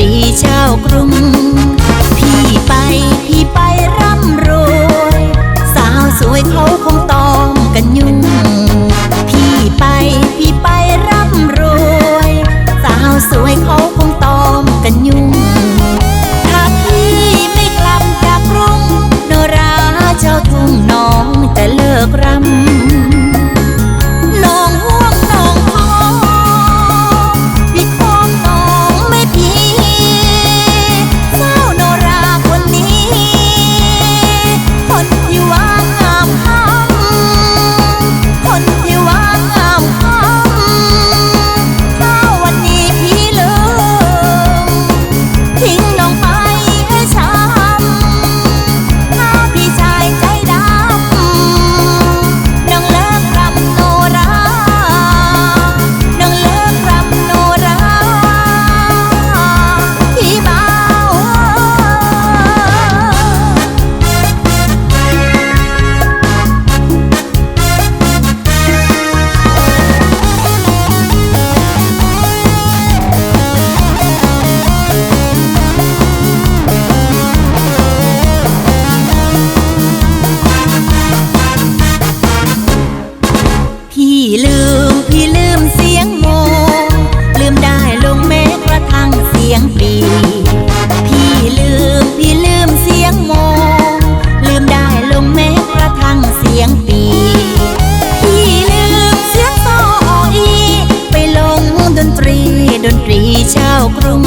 离家 พี่ลืม พี่ลืมเสียงโม ลืมได้ลงแม้กระทั่งเสียงปี พี่ลืม พี่ลืมเสียงโม ลืมได้ลงแม้กระทั่งเสียงปีพี่ลืมเสียงซออี ไปลงดนตรีดนตรีชาวกรุง